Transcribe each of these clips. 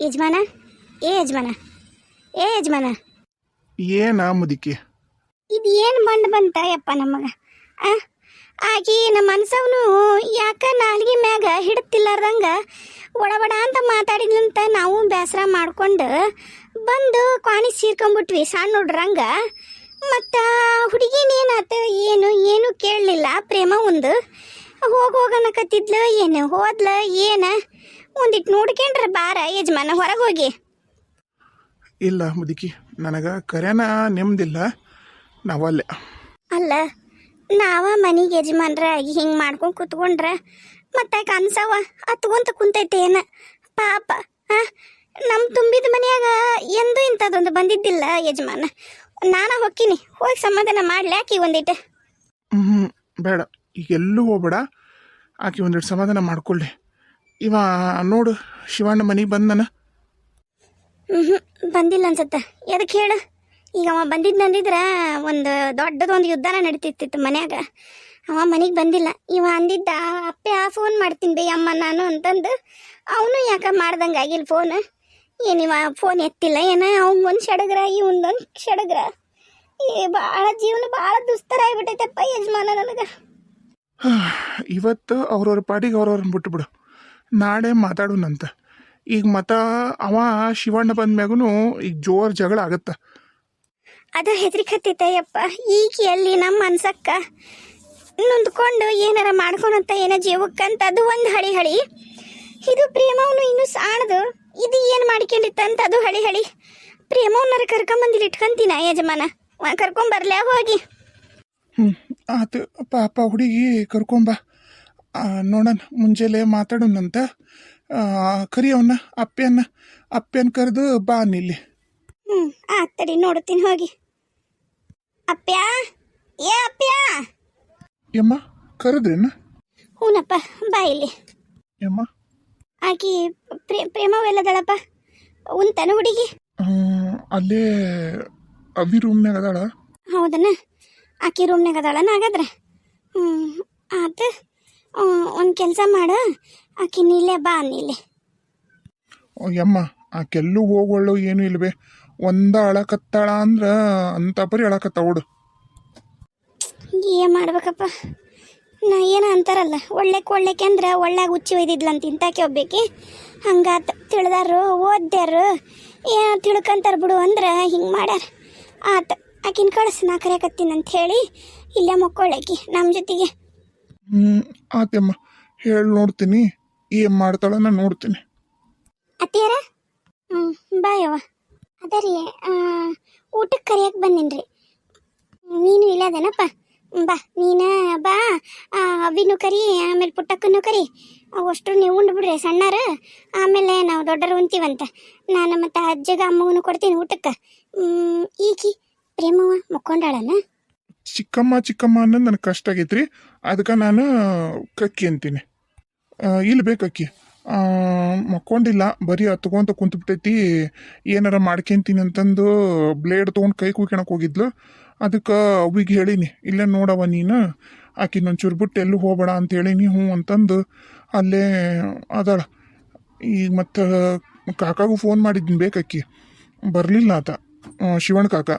ಯಜಮಾನ? ಏ ಯಜಮಾನ? ಏ ಯಜಮಾನ? ಏನ ಮುದುಕಿ? ಇದು ಏನು ಬಂದು ಬಂತ ಯಪ್ಪ ನಮಗ ಆಕಿ ನಮ್ಮ ಮನ್ಸವ್ನು ಯಾಕ ನಾಲ್ಗಿ ಮ್ಯಾಗ ಹಿಡ್ತಿಲ್ಲಾರ್ದಂಗ ಒಡಬಡ ಅಂತ ಮಾತಾಡಿದ್ಲಂತ ನಾವು ಬೇಸರ ಮಾಡ್ಕೊಂಡು ಬಂದು ಕ್ವಾಣಿ ಸೀರ್ಕೊಂಬಿಟ್ವಿ ಸಣ್ಣ ಹುಡ್ರಂಗ. ಮತ್ತು ಹುಡುಗಿನೇನಾತ ಏನು ಏನು ಕೇಳಲಿಲ್ಲ ಪ್ರೇಮ ಒಂದು. ಹೋಗಿ ಹೋಗನಕತ್ತಿದ್ಲು ಏನು ಹೋದ್ಲ ಏನ? ಒಂದಿಟ್ಟು ನೋಡ್ಕೊಂಡ್ರೆ ಬಾರ ಯಜಮಾನ ಹೊರಗೆ ಹೋಗಿ. ಇಲ್ಲ ಮುದುಕಿ ನನಗೆ ಕರೆನ ನೆಮ್ಮದಿಲ್ಲ ನಾವಲ್ಲೇ. ಅಲ್ಲ ನಾವ ಮನೆಗೆ ಯಜಮಾನ್ರ ಆಗಿ ಹಿಂಗೆ ಮಾಡ್ಕೊಂಡು ಕುತ್ಕೊಂಡ್ರ ಮತ್ತೆ ಕನ್ಸವ ಅತ್ಕೊಂತ ಕುಂತೈತೆ ಏನ? ಪಾಪ ಆ? ನಮ್ಮ ತುಂಬಿದ ಮನೆಯಾಗ ಎಂದು ಇಂಥದ್ದೊಂದು ಬಂದಿದ್ದಿಲ್ಲ ಯಜಮಾನ. ನಾನ ಹೊಕ್ಕಿನಿ ಹೋಗಿ ಸಮಾಧಾನ ಮಾಡ್ಲಾಕಿ ಒಂದಿಟ್ಟು ಹ್ಮ್ ಬೇಡ ಈಗ ಎಲ್ಲೂ ಹೋಗ್ಬೇಡ ಆಕೆ ಒಂದಿಟ್ಟು ಸಮಾಧಾನ ಮಾಡ್ಕೊಳ್ಳಿ. ಇವ ನೋಡು ಶಿವಣ್ಣ ಮನೆಗೆ ಬಂದನ? ಹ್ಞೂ ಬಂದಿಲ್ಲ ಅನ್ಸತ್ತ. ಎದಕ್ಕೆ ಹೇಳು? ಈಗ ಅವ ಬಂದಿದ್ನಂದಿದ್ರ ಒಂದು ದೊಡ್ಡದೊಂದು ಯುದ್ಧನ ನಡೀತಿತ್ತು ಮನ್ಯಾಗ. ಅವ ಮನೆಗೆ ಬಂದಿಲ್ಲ. ಇವ ಅಂದಿದ್ದ ಅಪ್ಪೆ ಆ ಫೋನ್ ಮಾಡ್ತೀನಿ ಬೇ ಅಮ್ಮ ನಾನು ಅಂತಂದು. ಅವನು ಯಾಕ ಮಾಡ್ದಂಗೆ ಆಗಿಲ್ಲ ಫೋನ್ ಏನಿವ ಫೋನ್ ಎತ್ತಿಲ್ಲ? ಏನ? ಅವಂಗೊಂದು ಸಡಗ್ರ ಇವಂದೊಂದು ಸಡಗ್ರ ಏ ಭಾಳ ಜೀವನ ಭಾಳ ದುಸ್ತರ ಆಗಿಬಿಟ್ಟೈತಪ್ಪ ಯಜಮಾನ ನನಗೆ. ಇವತ್ತು ಅವ್ರವ್ರ ಪಾಡಿಗೆ ಅವ್ರವ್ರನ್ನ ಬಿಟ್ಬಿಡು. ನಾಳೆ ಮಾತಾಡೋಣಂತ. ಈಗ ಮತ ಅವ ಶಿವಣ್ಣ ಬಂದ ಮ್ಯಾಗೂ ಈಗ ಜೋರು ಜಗಳ ಆಗತ್ತ. ಅದು ಹೆದರಿಕತ್ತೈತಯ್ಯಪ್ಪ ಈಗ ಎಲ್ಲಿ ನಮ್ಮ ಮನ್ಸಕ್ಕ ನೊಂದ್ಕೊಂಡು ಏನಾರ ಮಾಡ್ಕೊಳಂತ ಏನೋ ಜೀವಕ್ಕಂತ ಅದು ಒಂದು ಹಳಿ ಹಳಿ. ಇದು ಪ್ರೇಮವನು ಇನ್ನು ಸಾಣದು. ಇದು ಏನು ಮಾಡ್ಕೊಂಡಿತ್ತಂತ ಅದು ಹಳಿ ಹಳಿ. ಪ್ರೇಮವನ್ನರ ಕರ್ಕೊಂಬಂದಿಲ್ಲಿ ಇಟ್ಕೊಂತೀನ ಯಜಮಾನ? ಕರ್ಕೊಂಬರ್ಲೇ ಹೋಗಿ. ಹ್ಞೂ ಆತು ಪಾಪ ಹುಡುಗಿ ಕರ್ಕೊಂಬ. ನೋಡೋಣ ಮುಂಜಾನೆ ಮಾತಾಡೋಣಂತ. ಕರಿಯವನ್ನ ಅಪ್ಪಿಯನ್ನ ಅಪ್ಪೆನ್ ಕರೆದು ಬಾ ನಿಲ್ಲಿ. ಹ್ಞೂ ಆತಡಿ ನೋಡ್ತೀನಿ ಹೋಗಿ. ಅಪ್ಪ್ಯಾ? ಏ ಅಪ್ಪ್ಯಾ? ಯಮ್ಮ ಕರೆದ್ರೇನ? ಹ್ಞೂನಪ್ಪ ಬಾ ಇಲ್ಲಿ. ಯಮ್ಮ ಆಕಿ ಪ್ರೇ ಪ್ರೇಮವೆಲ್ಲದಳಪ್ಪ ಉಂತನ ಹುಡುಗಿ? ಅಲ್ಲೇ ಅವಿ ರೂಮ್ನಾಗ ಅದಾಳ. ಹೌದನ? ಆಕಿ ರೂಮ್ನಾಗ ಅದಾಳನ ಹಾಗಾದ್ರೆ? ಹ್ಞೂ ಆತ? ಒಂದು ಕೆಲಸ ಮಾಡು. ಆಕಿ ನೀಲೆ ಬಾ ನೀಲೆ ಓ, ಯಮ್ಮ ಆಕೆಲ್ಲೂ ಹೋಗೋಳು ಏನು ಇಲ್ವೇ? ಒಂದ ಅಳಕತ್ತಾಳ ಅಂದ್ರ ಅಂತ ಪರಿ ಅಳಕತ್ತ ಓಡು. ಏನು ಮಾಡ್ಬೇಕಪ್ಪ? ನಾ ಏನು ಅಂತಾರಲ್ಲ ಒಳ್ಳೆ ಒಳ್ಳೆಕೆ ಅಂದ್ರೆ ಒಳ್ಳೆಗೆ ಹುಚ್ಚಿ ಒಯ್ದಿದ್ಲಂತ ಇಂತಾಕೆ ಒಬ್ಬೇಕಿ. ಹಂಗಾತ ತಿಳಿದಾರು ಓದ್ಯಾರು ಏನು ತಿಳ್ಕಂತಾರ ಬಿಡು ಅಂದ್ರೆ ಹಿಂಗೆ ಮಾಡ್ಯಾರ. ಆತ ಆಕಿನ ಕಳಿಸ್ ನಾ ಕರೆಯಕತ್ತೀನಿ ಅಂತ ಹೇಳಿ ಇಲ್ಲೇ ಮಕ್ಕೊಳ್ಳಾಕಿ ನಮ್ಮ ಜೊತೆಗೆ. ಹ್ಮ್ ಆತಮ್ಮ ಹೇಳಿ, ನೋಡ್ತೀನಿ. ಏನ್ ಮಾಡ್ತಾಳ ನಾ ನೋಡ್ತೀನಿ. ಅತ್ತಿಯರ? ಹ್ಞೂ ಬಾಯವ್ವ ಅದ ರೀ ಊಟಕ್ಕೆ ಕರಿಯಕ್ಕೆ ಬಂದೀನಿ ರೀ ನೀನು ಇಲ್ಲದೇನಪ್ಪ ಬಾ, ನೀನು ಬಾ. ಅವಿನೂ ಕರಿ, ಆಮೇಲೆ ಪುಟ್ಟಕ್ಕನ್ನು ಕರಿ. ಅವಷ್ಟು ನೀವು ಉಂಡು ಬಿಡ್ರಿ ಸಣ್ಣರು. ಆಮೇಲೆ ನಾವು ದೊಡ್ಡರು ಉಂತೀವಂತ ನಾನು ಮತ್ತು ಅಜ್ಜಗ ಅಮ್ಮಗೂ ಕೊಡ್ತೀನಿ ಊಟಕ್ಕೆ. ಈಕಿ ಪ್ರೇಮವ ಮುಕ್ಕೊಂಡಾಳನ? ಚಿಕ್ಕಮ್ಮ ಚಿಕ್ಕಮ್ಮ ಅನ್ನೋದು ನನಗೆ ಕಷ್ಟ ಆಗೈತ್ರಿ. ಅದಕ್ಕೆ ನಾನು, ಕಕ್ಕಿ ಅಂತೀನಿ. ಇಲ್ಲಿ ಬೇಕಕ್ಕಿ ಮಕ್ಕೊಂಡಿಲ್ಲ, ಬರೀ ಹತ್ಕೊಂತ ಕುಂತ್ಬಿಟ್ಟೈತಿ. ಏನಾರ ಮಾಡ್ಕೊಂತೀನಿ ಅಂತಂದು ಬ್ಲೇಡ್ ತೊಗೊಂಡು ಕೈ ಕುಕ್ಯಣಕ್ಕೆ ಹೋಗಿದ್ಲು. ಅದಕ್ಕೆ ಅವಿಗೆ ಹೇಳೀನಿ, ಇಲ್ಲೇ ನೋಡವ ನೀನು, ಆಕಿನ ಚೂರು ಬಿಟ್ಟು ಎಲ್ಲೂ ಹೋಗಬೇಡ ಅಂತ ಹೇಳೀನಿ, ಹ್ಞೂ ಅಂತಂದು ಅಲ್ಲೇ ಅದಾಳ. ಈಗ ಮತ್ತು ಕಾಕಾಗೂ ಫೋನ್ ಮಾಡಿದ್ದೀನಿ ಬೇಕಕ್ಕಿ ಬರಲಿಲ್ಲ ಆತ. ಶಿವಣ್ಣ ಕಾಕ.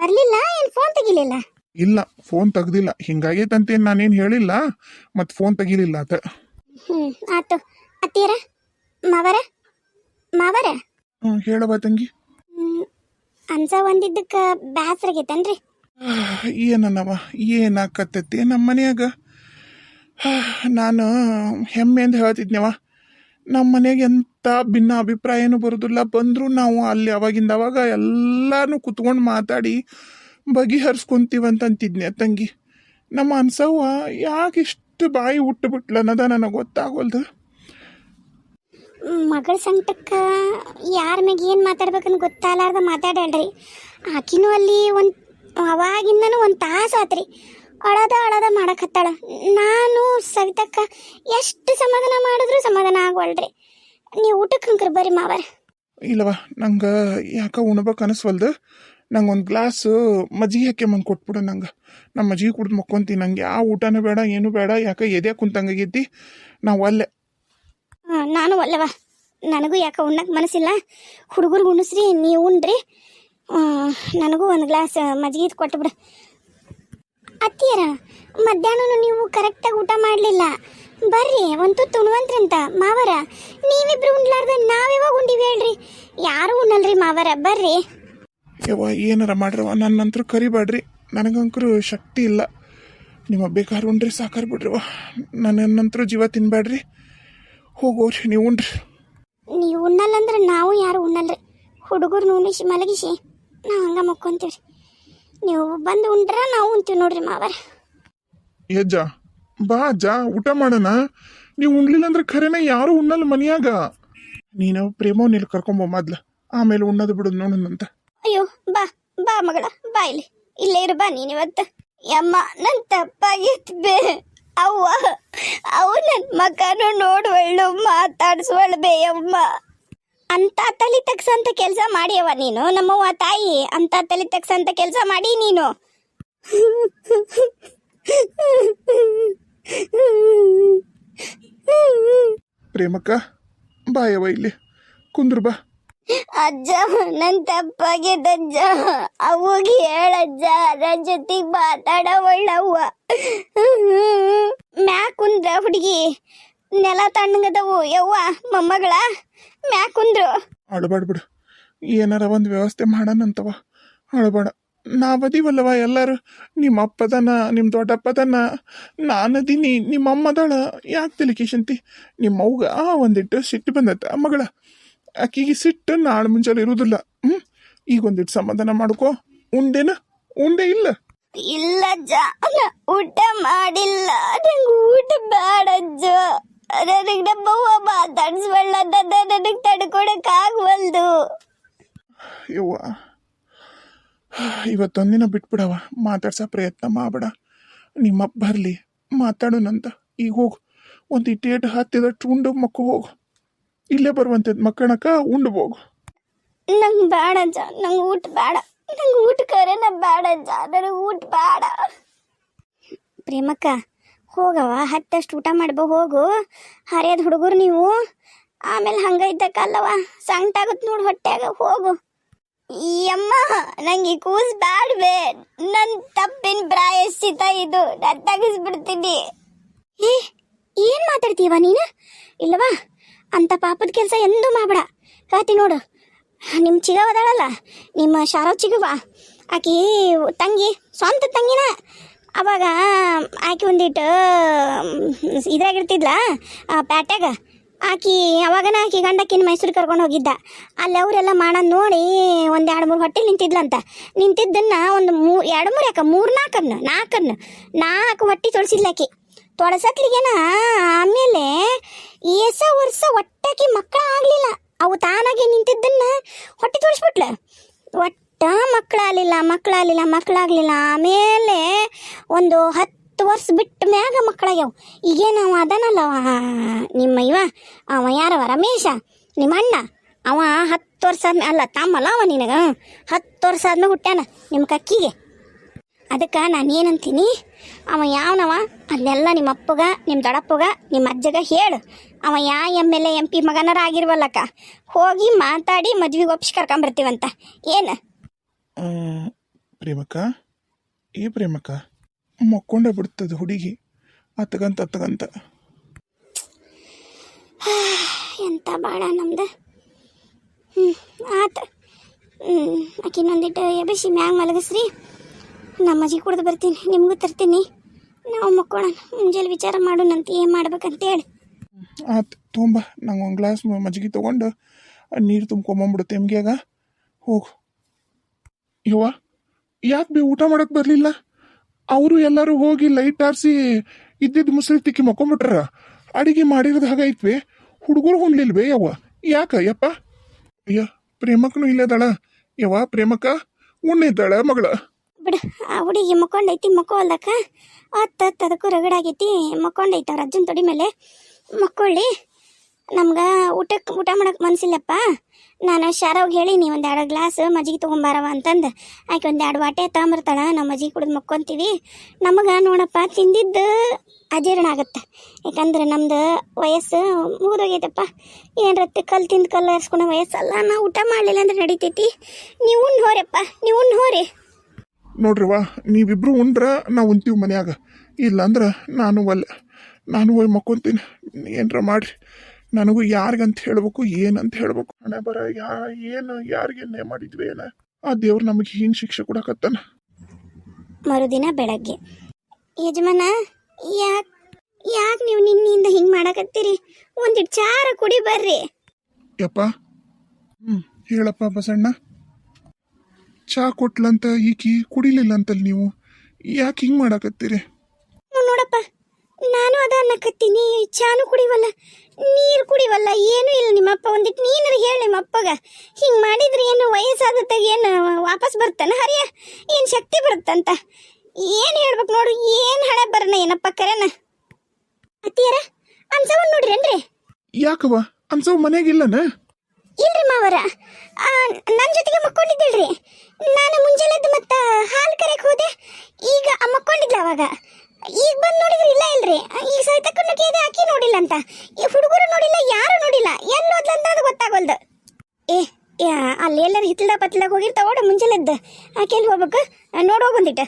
ಬರಲಿಲ್ಲ, ಏನು ಫೋನ್ ತೆಗಿಲಿಲ್ಲ? ಇಲ್ಲ ಫೋನ್ ತೆಗ್ದಿಲ್ಲ. ಹಿಂಗಾಗೈತಂತೇನು ನಾನೇನು ಹೇಳಿಲ್ಲ ಮತ್ತು ಫೋನ್ ತೆಗಿಲಿಲ್ಲ ಆತ. ಹ್ಞೂ ಆತು. ಅತ್ತಿಯರ? ಮಾವರ? ಮಾವರ? ಹ್ಞೂ ಹೇಳವ ತಂಗಿ. ಅನ್ಸ ಒಂದಿದ್ದಕ್ಕೆ ಬ್ಯಾಸ್ರಾಗೈತನ್ರಿ. ಏನನ್ನವ ಏನಾಕತ್ತೈತಿ ನಮ್ಮ ಮನ್ಯಾಗ? ನಾನು ಹೆಮ್ಮೆಯಿಂದ ಹೇಳ್ತಿದ್ನವ. ನಮ್ಮ ಮನೆಗೆ ಎಂಥ ಭಿನ್ನ ಅಭಿಪ್ರಾಯನೂ ಬರೋದಿಲ್ಲ. ಬಂದರೂ ನಾವು ಅಲ್ಲಿ ಅವಾಗಿಂದ ಅವಾಗ ಎಲ್ಲಾನು ಕುತ್ಕೊಂಡು ಮಾತಾಡಿ ಬಗೆಹರಿಸ್ಕೊಂತೀವಂತಂತಿದ್ನೆ ತಂಗಿ. ನಮ್ಮ ಅನ್ಸವ್ವ ಯಾಕೆ ಇಷ್ಟು ಬಾಯಿ ಹುಟ್ಟು ಬಿಟ್ಲ ಅನ್ನೋದ ನನಗೆ ಗೊತ್ತಾಗೋಲ್ದು. ಮಗಳ ಸಂಕಟಕ್ಕೆ ಯಾರ ಮ್ಯಾಗ ಏನು ಮಾತಾಡ್ಬೇಕಂತ ಗೊತ್ತಾಗಲಾರ್ದ ಮಾತಾಡಲ್ರಿ ಆಕಿನೂ ಅಲ್ಲಿ ಒಂದು ಅವಾಗಿಂದನೂ ಒಂದು ತಾಸು ಆತ್ರಿ. ಅಳದ ಅಳದ ಮಾಡಕತ್ತಾಳ ನಾನು ಸವಿತಕ್ಕ ಎಷ್ಟು ಸಮಾಧಾನ ಮಾಡಿದ್ರು ಸಮಾಧಾನ ಆಗವಲ್ರಿ ನೀವು ಊಟಕ್ಕೆ ಅಂಕರ್ ಬರ್ರಿ ಮಾವರ. ಇಲ್ಲವ ನಂಗೆ ಯಾಕೆ ಉಣ್ಬೇಕು ಅನಿಸ್ವಲ್ದು? ನಂಗೆ ಒಂದು ಗ್ಲಾಸ್ ಮಜ್ಜಿಗೆ ಹಾಕ್ಯಂಬಂದು ಕೊಟ್ಬಿಡು ನಂಗೆ. ನಮ್ಮ ಮಜ್ಜಿಗೆ ಕುಡ್ದು ಮಕ್ಕೊಂತೀನಿ. ನಂಗೆ ಯಾವ ಊಟನೂ ಬೇಡ, ಏನು ಬೇಡ. ಯಾಕೆ ಎದೆ ಕುಂತಂಗಾಗೈತಿ. ನಾವು ಅಲ್ಲೇ. ನಾನು ಒಲ್ಲವ ನನಗೂ ಯಾಕೆ ಉಣ್ಣಕ್ಕೆ ಮನಸ್ಸಿಲ್ಲ. ಹುಡುಗರು ಉಣಿಸ್ರಿ, ನೀವು ಉಣ್ರಿ. ನನಗೂ ಒಂದು ಗ್ಲಾಸ್ ಮಜ್ಜಿಗೆ ಕೊಟ್ಬಿಡು. ಅತ್ತಿಯರ ಮಧ್ಯಾಹ್ನ ನೀವು ಕರೆಕ್ಟಾಗಿ ಊಟ ಮಾಡಲಿಲ್ಲ. ಬರ್ರಿ, ಒಂದು ತುತ್ತು ಉಣ್ವಂತ್ರಂತ. ಮಾವರ, ನೀವಿಬ್ರು ಉಣ್ಲಾರ್ದ ನಾವ್ಯಾವಾಗ ಉಂಡಿವಿ ಹೇಳ್ರಿ. ಯಾರು ಉಣ್ಣಲ್ರಿ ಮಾವರ, ಬರ್ರಿ. ಯವ್ವ ಏನಾರ ಮಾಡ್ರವ ನನ್ನಂತರೂ ಕರಿಬೇಡ್ರಿ. ನನಗಂಕರು ಶಕ್ತಿ ಇಲ್ಲ. ನಿಮ್ಮ ಬೇಕಾದ್ರೆ ಉಂಡ್ರಿ ಸಾಕಾರ ಬಿಡ್ರಿವ ನನ್ನಂತರೂ ಜೀವ ತಿನ್ಬೇಡ್ರಿ ಹೋಗೋರಿ ನೀವು ಉಂಡ್ರಿ. ನೀವು ಉಣ್ಣಲ್ಲ ಅಂದ್ರೆ ನಾವು ಯಾರು ಉಣ್ಣಲ್ರಿ? ಹುಡುಗರು ಉಣಿಸಿ ಮಲಗಿಸಿ ನಾವು ಹಂಗ ಮಕ್ಕೊಂತೀವ್ರಿ. ನೀವು ಬಂದು ಉಂಡ್ರ ನಾವು ಉಣ್ತೀವಿ ನೋಡ್ರಿ ಮಾವರ. ಯಜ್ಜ ಬಾ ಅಜ್ಜ ಊಟ ಮಾಡೋಣ. ನೀವು ಉಣ್ಲಿಲ್ಲ ಅಂದ್ರೆ ಖರೇನ ಯಾರು ಉಣ್ಣಲ್ಲ ಮನೆಯಾಗ? ನೀನು ಪ್ರೇಮವ್ ಇಲ್ಲಿ ಕರ್ಕೊಂಬ ಮೊದ್ಲ. ಆಮೇಲೆ ಉಣ್ಣದು ಬಿಡೋದು ನೋಡೋಣಂತ ಅಯ್ಯೋ, ಬಾ ಬಾ ಮಗಳ, ಬಾ ಇಲ್ಲಿ. ಇಲ್ಲೇ ಇರು, ಬಾ ನೀನು ಇವತ್ತು. ಯಮ್ಮ, ನನ್ ತಪ್ಪಾಗಿತ್ತು ಬೇ ಅವ್ವ ಅವು ನನ್ನ ಮಗನು ನೋಡುವಳ್ಳು ಮಾತಾಡ್ಸುವಳು ಬೇ ಅಮ್ಮ ಅಂತ ತಲೆ ತಗ್ಸಂತ ಕೆಲಸ ಮಾಡಿಯವ ನೀನು? ನಮ್ಮವ್ವ ತಾಯಿ ಅಂತ ತಲೆ ತಗ್ಸಂತ ಕೆಲಸ ಮಾಡಿ ನೀನು? ಪ್ರೇಮಕ್ಕ ಬಾಯವ ಇಲ್ಲಿ. ಕುಂದ್ರು ಬಾ. ಅಜ್ಜ, ನನ್ ತಪ್ಪಾಗ್ಯದಜ್ಜ ಅwogi ಹೇಳಜ್ಜ ನನ್ ಜೊತೆಗ್ ಮಾತಾಡವಳ್ಳವ್ವ ಮ್ಯಾಕ್ ಕುಂದ್ರ ಹುಡುಗಿ? ನೆಲ ತಣ್ಣಗದವು. ಯವ್ವ, ಮೊಮ್ಮಗಳ? ಮ್ಯಾಕ್ ಕುಂದ್ರು ಅಳಬಾಡ್ ಬಿಡು. ಏನಾರ ಒಂದು ವ್ಯವಸ್ಥೆ ಮಾಡೋಣಂತವ ನಾ ನಾವದೀವಲ್ಲವ ಎಲ್ಲರೂ. ನಿಮ್ಮ ಅಪ್ಪದನ ನಿಮ್ಮ ದೊಡ್ಡಪ್ಪದನ. ನಾನದೀನಿ ನಿಮ್ಮ ಅಮ್ಮದಳ ಯಾಕೆ ತಲಿಕೇಶಂತಿ ನಿಮ್ಮ ಅವ್ಗ ಒಂದಿಟ್ಟು ಸಿಟ್ಟು ಬಂದತ್ತ ಮಗಳ. ಆಕಿಗೆ ಸಿಟ್ಟು ನಾಳೆ ಮುಂಜಾನೆ ಇರುವುದಿಲ್ಲ. ಹ್ಞೂ ಈಗ ಒಂದಿಟ್ಟು ಸಮಾಧಾನ ಮಾಡ್ಕೋ. ಉಂಡೆನ? ಉಂಡೆ ಇಲ್ಲ. ಇಲ್ಲಜ್ಜ ನಾ ಊಟ ಮಾಡಿಲ್ಲ. ನಂಗೆ ಊಟ ನನಗೆ ನನಗೆ ಆಗ್ವಲ್ದು. ಯವ್ವ. ಇವತ್ತೊಂದಿನ ಬಿಟ್ಬಿಡವ. ಮಾತಾಡ್ಸೋ ಪ್ರಯತ್ನ ಮಾಡಬೇಡ. ನಿಮ್ಮಪ್ಪ ಬರಲಿ. ಮಾತಾಡೋಣಂತ. ಈಗ ಹೋಗು. ಒಂದು ಇಟೇಟ್ ಹತ್ತಿದ ಟುಂಡು ಮಕ್ಕ ಹೋಗು. ಇಲ್ಲೇ ಬರುವಂಥದ್ದು ಮಕ್ಕಳಕ್ಕ ಉಂಡು ಹೋಗು. ನಂಗೆ ಬೇಡಜ್ಜ ನಂಗೆ ಊಟ ಬೇಡ. ನಂಗೆ ಊಟ ಕರೆನ ಬೇಡಜ್ಜ ನನಗೆ ಊಟ ಬೇಡ. ಪ್ರೇಮಕ್ಕ ಹೋಗವ ಹತ್ತಷ್ಟು ಊಟ ಮಾಡ್ಬ, ಹೋಗು. ಹರಿಯದ ಹುಡುಗರು ನೀವು. ಆಮೇಲೆ ಹಂಗ ಇದ್ದಕ್ಕಲ್ಲವ ಸಂಕಟಾಗತ್ ನೋಡು ಹೊಟ್ಟೆಗ ಹೋಗು. ಅಮ್ಮ ನಂಗೆ ಈ ಕೂಸ್ ಬ್ಯಾಡ್ಬೇ ನನ್ನ ತಪ್ಪಿನ ಪ್ರಾಯಶ್ಚಿತ ಇದು, ನಾನು ತೆಗಿಸ್ಬಿಡ್ತೀನಿ. ಏ, ಏನು ಮಾತಾಡ್ತೀವ ನೀನು? ಇಲ್ಲವಾ ಅಂತ ಪಾಪದ ಕೆಲಸ ಎಂದೂ ಮಾಡಬೇಡ. ಕಾತಿ ನೋಡು. ನಿಮ್ಮ ಚಿಗವ ನಿಮ್ಮ ಶಾರವ್ ಚಿಗವ. ಆಕಿ ತಂಗಿ, ಸ್ವಂತ ತಂಗಿನ. ಅವಾಗ ಆಕಿ ಒಂದಿಟ್ಟು ಇದ್ರಾಗಿರ್ತಿದ್ಲ ಪ್ಯಾಟ್ಯಾಗ. ಆಕಿ ಅವಾಗನ ಆಕಿ ಗಂಡಕ್ಕಿನ ಮೈಸೂರು ಕರ್ಕೊಂಡು ಹೋಗಿದ್ದ. ಅಲ್ಲಿ ಅವರೆಲ್ಲ ಮಾಡೋದು ನೋಡಿ ಒಂದು ಎರಡು ಮೂರು ಹೊಟ್ಟೆ ನಿಂತಿದ್ಲಂತ. ನಿಂತಿದ್ದನ್ನ ಒಂದು ಮೂ, ಎರಡು ಮೂರು ಯಾಕ, ಮೂರು ನಾಲ್ಕನ್ನ ನಾಲ್ಕನ್ನ ನಾಲ್ಕು ಹೊಟ್ಟೆ ತೊಳಸಿದ್ಲಾಕಿ ತೊಳಸತ್ಲಿಗೆನ ಆಮೇಲೆ ಏಸ ವರ್ಷ ಒಟ್ಟಾಕಿ ಮಕ್ಕಳ ಆಗಲಿಲ್ಲ. ಅವು ತಾನಾಗಿ ನಿಂತಿದ್ದನ್ನ ಹೊಟ್ಟೆ ತೋರಿಸ್ಬಿಟ್ಲ. ಒಟ್ಟ ಮಕ್ಕಳಾಗಲಿಲ್ಲ ಮಕ್ಕಳಾಗಲಿಲ್ಲ ಮಕ್ಕಳಾಗಲಿಲ್ಲ ಆಮೇಲೆ ಒಂದು ಹತ್ತು ವರ್ಷ ಬಿಟ್ಟ ಮ್ಯಾಗ ಮಕ್ಕಳಾಗ್ಯಾವ ಈಗೇನು ಅವ ಅದನಲ್ಲ ಅವ? ನಿಮ್ಮ ಇವ? ಅವ ಯಾರವ? ರಮೇಶ? ನಿಮ್ಮ ಅಣ್ಣ? ಅವ ಹತ್ತು ವರ್ಷ ಆದ್ಮೇಲೆ ಅಲ್ಲ, ತಮ್ಮಲ್ಲ ಅವ ನಿನಗೆ? ಹತ್ತು ವರ್ಷ ಆದ್ಮೇಲೆ ಹುಟ್ಟ್ಯಾನ ನಿಮ್ಮ ಕಕ್ಕಿಗೆ. ಅದಕ್ಕೆ ನಾನು ಏನಂತೀನಿ? ಅವ ಯಾವನವ? ಅದನ್ನೆಲ್ಲ ನಿಮ್ಮ ಅಪ್ಪಗ, ನಿಮ್ಮ ದೊಡ್ಡಪ್ಪಗ, ನಿಮ್ಮ ಅಜ್ಜಗ ಹೇಳು. ಅವ ಯಾ M L A M P ಮಗನರ ಆಗಿರ್ವಲ್ಲಕ್ಕ ಹೋಗಿ ಮಾತಾಡಿ ಮದ್ವೆಗೆ ಒಪ್ಸಿ ಕರ್ಕೊಂಬರ್ತೀವಂತ. ಏನು? ಪ್ರೇಮಕ್ಕ ಏ ಪ್ರೇಮಕ್ಕ ಮಕ್ಕೊಂಡೆ ಬಿಡ್ತದ ಹುಡುಗಿ. ಅತ್ತಗಂತ ಅತ್ತಗಂತ. ಎಂತ ಬಾಳ ನಮ್ದು. ಹ್ಞೂ ಆತ. ಹ್ಞೂ ಆಕಿನೊಂದಿಟ್ಟು ಎಬಿಸಿ ಮ್ಯಾಗ ಮಲಗಿಸ್ರಿ. ನಮ್ಮ ಅಜ್ಜಿ ಕುಡ್ದು ಬರ್ತೀನಿ ನಿಮಗೂ ತರ್ತೀನಿ. ನಾವು ಮಕ್ಕೋಣ ಮುಂಜಾನೆ ವಿಚಾರ ಮಾಡೋಣಂತ ಏನು ಮಾಡ್ಬೇಕಂತ ಹೇಳಿ ಆತ್ ತೊಂಬ, ನಂಗೆ ಒಂದು ಗ್ಲಾಸ್ ಮಜ್ಜಿಗೆ ತೊಗೊಂಡು ನೀರು ತುಂಬ್ಕೊಂಬಂಬಿಡು ತೆಮ್ಗ್ಯಾಗ ಹೋಗು. ಯವ್ವ, ಯಾಕೆ ಬಿ ಊಟ ಮಾಡಕ್ಕೆ ಬರಲಿಲ್ಲ? ಅವರು ಎಲ್ಲರೂ ಹೋಗಿ ಲೈಟ್ ಆರಿಸಿ ಇದ್ದಿದ್ದು ಮುಸ್ರಿ ತಿಕ್ಕಿ ಮಕ್ಕೊಂಬಿಟ್ರ ಅಡಿಗೆ ಮಾಡಿರೋದು ಹಾಗೈತ್ವಿ. ಹುಡುಗರು ಹೊಂದ್ಲಿಲ್ವೇ ಯವ್ವ? ಯಾಕ, ಯಪ್ಪ? ಅಯ್ಯ, ಪ್ರೇಮಕ್ಕನು ಇಲ್ಲದಳ ಯವ್ವ, ಪ್ರೇಮಕ್ಕ ಉಣ್ಣಿದ್ದಾಳ ಮಗಳ. ಬಿಡು, ಆ ಹುಡುಗಿ ಮಕ್ಕೊಂಡೈತಿ, ಮಕ್ಕೋ ಅಲ್ಲಕ್ಕ. ಅತ್ತ ಅದಕ್ಕೂ ರಗಡಾಗೈತಿ, ಮಕ್ಕೊಂಡೈತಿ ಅವ್ರ ಅಜ್ಜನ ತೊಡಿ ಮೇಲೆ. ಮಕ್ಕೊಳ್ಳಿ, ನಮ್ಗೆ ಊಟಕ್ಕೆ ಊಟ ಮಾಡಕ್ಕೆ ಮನ್ಸಿಲ್ಲಪ್ಪ. ನಾನು ಶಾರವ್ಗೆ ಹೇಳೀನಿ ಒಂದು ಎರಡು ಗ್ಲಾಸ್ ಮಜ್ಜಿಗೆ ತೊಗೊಂಬಾರವ ಅಂತಂದು. ಆಕೆ ಒಂದು ಎರಡು ವಾಟೆ ತಗೊಂಬರ್ತಾಳ, ನಾವು ಮಜ್ಜಿಗೆ ಕುಡಿದು ಮಕ್ಕೊಂತೀವಿ. ನಮಗೆ ನೋಡಪ್ಪ, ತಿಂದಿದ್ದು ಅಜೀರ್ಣ ಆಗುತ್ತೆ. ಯಾಕಂದ್ರೆ ನಮ್ದು ವಯಸ್ಸು ಮುಗಿದೋಗೈತಪ್ಪ. ಏನರತ್ತೆ ಕಲ್ಲು ತಿಂದು ಕಲ್ಲು ಹರಿಸ್ಕೊಳೋ ವಯಸ್ಸಲ್ಲ, ನಾವು ಊಟ ಮಾಡಲಿಲ್ಲ ಅಂದ್ರೆ ನಡಿತೈತಿ. ನೀವು ಉಣ್ಣ್ ಹೋರಪ್ಪ ನೀವು ಉಣ್ಣ್ ಹೋರಿ. ನೋಡ್ರವ್ವ, ನೀವಿಬ್ರು ಉಂಡ್ರ ನಾವು ಉಣ್ತೀವಿ ಮನ್ಯಾಗ. ಇಲ್ಲಾಂದ್ರೆ ನಾನು ಒಲ್ಲೆ. ನಾನು ಹೋಗಿ ಮಕ್ಕೊಂತೀನಿ. ಏನರ ಮಾಡ್ರಿ. ನನಗೂ ಯಾರಿಗಂತ ಹೇಳ್ಬೇಕು ಏನಂತ ಹೇಳ್ಬೇಕು. ಹಣೆ ಬರ ಯಾ ಏನು ಯಾರಿಗೆ ನೇ ಮಾಡಿದ್ವಿ ಏನ? ಆ ದೇವ್ರು ನಮಗೆ ಹೀನ್ ಶಿಕ್ಷೆ ಕೊಡಕತ್ತಾನ. ಮರುದಿನ ಬೆಳಗ್ಗೆ. ಯಜಮಾನ ಯಾಕೆ ಯಾಕೆ ನೀವು ನಿನ್ನಿಂದ ಹಿಂಗೆ ಮಾಡಕತ್ತೀರಿ? ಒಂದಿಟ್ಟು ಚಾರ ಕುಡಿ ಬರ್ರಿ. ಯಪ್ಪ ಹ್ಞೂ ಹೇಳಪ್ಪ ಬಸಣ್ಣ. ಚಾ ಕೊಟ್ಲಂತ ಈಕಿ ಕುಡಿಲಿಲ್ಲ ಅಂತಲ್ಲಿ ನೀವು. ಯಾಕೆ ಹಿಂಗೆ ಮಾಡಕತ್ತೀರಿ? ನೋಡಪ್ಪ. ನಾನು ಚಾನು ಕುಡಿವಲ್ಲ ನೀರು ಕುಡಿವಲ್ಲ ಏನು ಇಲ್ಲ ನಿಮ್ಮಪ್ಪ ಒಂದಿಟ್ಟು ನೀನು ಹೇಳಿ ನಿಮ್ಮಪ್ಪಗ. ಹಿಂಗೆ ಮಾಡಿದ್ರೆ ಏನು ವಯಸ್ಸಾದತ್ತಾಗ ಏನು ವಾಪಸ್ ಬರ್ತಾನ? ಹರಿಯ ಏನು ಶಕ್ತಿ ಬರುತ್ತಂತ? ಏನು ಹೇಳ್ಬೇಕು ನೋಡು ಏನು ಹಳೆ ಬರನ ಏನಪ್ಪ ಕರೆನ? ಅತ್ತಿಯರ ಅನ್ಸವನ್ ನೋಡ್ರೇನ್ರಿ ಯಾಕವ್ವ? ಅನ್ಸವ್ ಮನೆಗಿಲ್ಲನ ಇಲ್ರಿ ಮಾವರ. ನನ್ನ ಜೊತೆಗೆ ಮಕ್ಕೊಂಡಿದ್ದಿಲ್ರಿ. ನಾನು ಮುಂಜಾನೆದ್ದು ಮತ್ತೆ ಹಾಲು ಕರೆಯಕ್ಕೆ ಹೋದೆ ಈಗ ಮಕ್ಕೊಂಡಿದ್ಲ ಅವಾಗ. ಈಗ ಬಂದು ನೋಡಿದ್ರೆ ಇಲ್ಲ ಇಲ್ರಿ ಈಗ ಸಹಿತ ಕೇಳಿದೆ ಅಕ್ಕಿ ನೋಡಿಲ್ಲ ಅಂತ. ಈ ಹುಡುಗರು ನೋಡಿಲ್ಲ, ಯಾರು ನೋಡಿಲ್ಲ. ಎಲ್ಲಿ ಹೋದ್ಲಂತ ಅದು ಗೊತ್ತಾಗೋಲ್ದು. ಏ ಅಲ್ಲಿ ಎಲ್ಲರೂ ಹಿತ್ತಲ್ದ ಪತ್ತಲ್ದಾಗ ಹೋಗಿರ್ತಾವ, ಓಡ ಮುಂಜಾನೆದ್ದು ಆಕೆ ಎಲ್ಲಿ ಹೋಗ್ಬೇಕು? ನೋಡೋಗೊಂದಿಟ್ಟ